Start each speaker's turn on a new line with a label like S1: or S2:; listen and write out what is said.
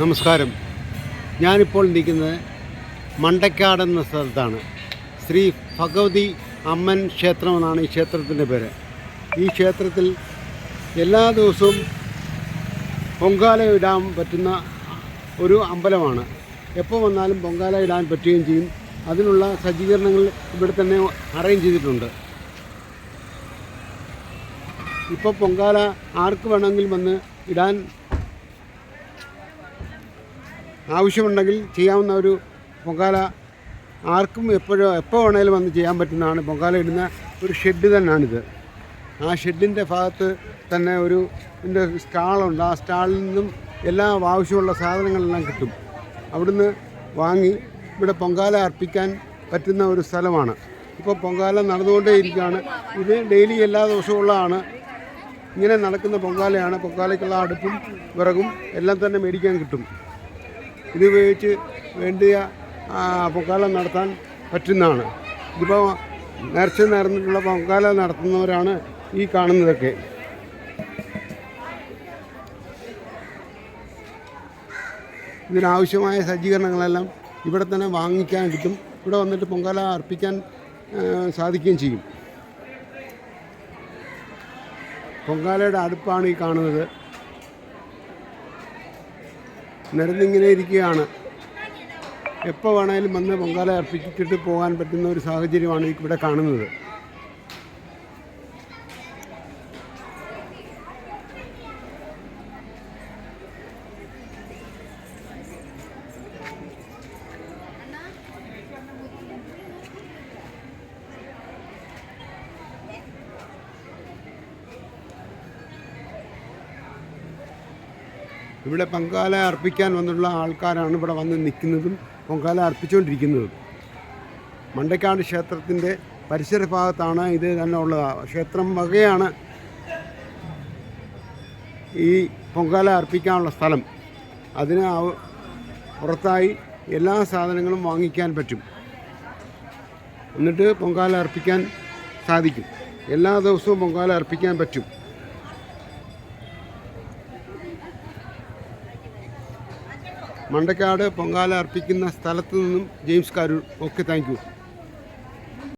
S1: നമസ്കാരം. ഞാനിപ്പോൾ നിൽക്കുന്നത് മണ്ടക്കാട് എന്ന സ്ഥലത്താണ്. ശ്രീ ഭഗവതി അമ്മൻ ക്ഷേത്രം എന്നാണ് ഈ ക്ഷേത്രത്തിന്റെ പേര്. ഈ ക്ഷേത്രത്തിൽ എല്ലാ ദിവസവും പൊങ്കാല ഇടാൻ പറ്റുന്ന ഒരു അമ്പലമാണ്. എപ്പോൾ വന്നാലും പൊങ്കാല ഇടാൻ പറ്റുകയും ചെയ്യും. അതിനുള്ള സജ്ജീകരണങ്ങൾ ഇവിടെ തന്നെ അറേഞ്ച് ചെയ്തിട്ടുണ്ട്. ഇപ്പോൾ പൊങ്കാല ആർക്ക് വേണമെങ്കിലും വന്ന് ഇടാൻ ആവശ്യമുണ്ടെങ്കിൽ ചെയ്യാവുന്ന ഒരു പൊങ്കാല ആർക്കും എപ്പോഴോ എപ്പോൾ വേണേലും വന്ന് ചെയ്യാൻ പറ്റുന്നതാണ്. പൊങ്കാല ഇടുന്ന ഒരു ഷെഡ് തന്നെയാണിത് ആ ഷെഡിന്റെ ഭാഗത്ത് തന്നെ ഒരു ഇതിന്റെ സ്റ്റാളുണ്ട്. ആ സ്റ്റാളിൽ നിന്നും എല്ലാ ആവശ്യമുള്ള സാധനങ്ങളെല്ലാം കിട്ടും. അവിടുന്ന് വാങ്ങി ഇവിടെ പൊങ്കാല അർപ്പിക്കാൻ പറ്റുന്ന ഒരു സ്ഥലമാണ്. ഇപ്പോൾ പൊങ്കാല നടന്നുകൊണ്ടേയിരിക്കുകയാണ്. ഇത് ഡെയിലി എല്ലാ ദിവസവും ഉള്ളതാണ് ഇങ്ങനെ നടക്കുന്ന പൊങ്കാലയാണ്. പൊങ്കാലയ്ക്കുള്ള അടുപ്പും വിറകും എല്ലാം തന്നെ മേടിക്കാൻ കിട്ടും. ഇത് ഉപയോഗിച്ച് വേണ്ടിയ പൊക്കാലം നടത്താൻ പറ്റുന്നതാണ്. ഇതിപ്പോൾ നേർച്ച നേർന്നിട്ടുള്ള പൊങ്കാല നടത്തുന്നവരാണ് ഈ കാണുന്നതൊക്കെ. ഇതിനാവശ്യമായ സജ്ജീകരണങ്ങളെല്ലാം ഇവിടെ തന്നെ വാങ്ങിക്കാൻ കിട്ടും ഇവിടെ വന്നിട്ട് പൊങ്കാല അർപ്പിക്കാൻ സാധിക്കുകയും ചെയ്യും. പൊങ്കാലയുടെ അടുപ്പാണ് ഈ കാണുന്നത്. നിരന്നിങ്ങനെ ഇരിക്കുകയാണ്. എപ്പോൾ വേണമെങ്കിലും വന്ന് പൊങ്കാല അർപ്പിച്ചിട്ട് പോകാൻ പറ്റുന്ന ഒരു സാഹചര്യമാണ് ഇവിടെ കാണുന്നത്. ഇവിടെ പൊങ്കാല അർപ്പിക്കാൻ വന്നുള്ള ആൾക്കാരാണ് ഇവിടെ വന്ന് നിൽക്കുന്നതും പൊങ്കാല അർപ്പിച്ചുകൊണ്ടിരിക്കുന്നതും. മണ്ടക്കാട് ക്ഷേത്രത്തിന്റെ പരിസര ഭാഗത്താണ് ഇത് തന്നെ ഉള്ളത്. ക്ഷേത്രം വകയാണ് ഈ പൊങ്കാല അർപ്പിക്കാനുള്ള സ്ഥലം. അതിന് പുറത്തായി എല്ലാ സാധനങ്ങളും വാങ്ങിക്കാൻ പറ്റും. എന്നിട്ട് പൊങ്കാല അർപ്പിക്കാൻ സാധിക്കും. എല്ലാ ദിവസവും പൊങ്കാല അർപ്പിക്കാൻ പറ്റും. മണ്ടക്കാട് പൊങ്കാല അർപ്പിക്കുന്ന സ്ഥലത്തു നിന്നും ജെയിംസ് കാരൂർ. Okay thank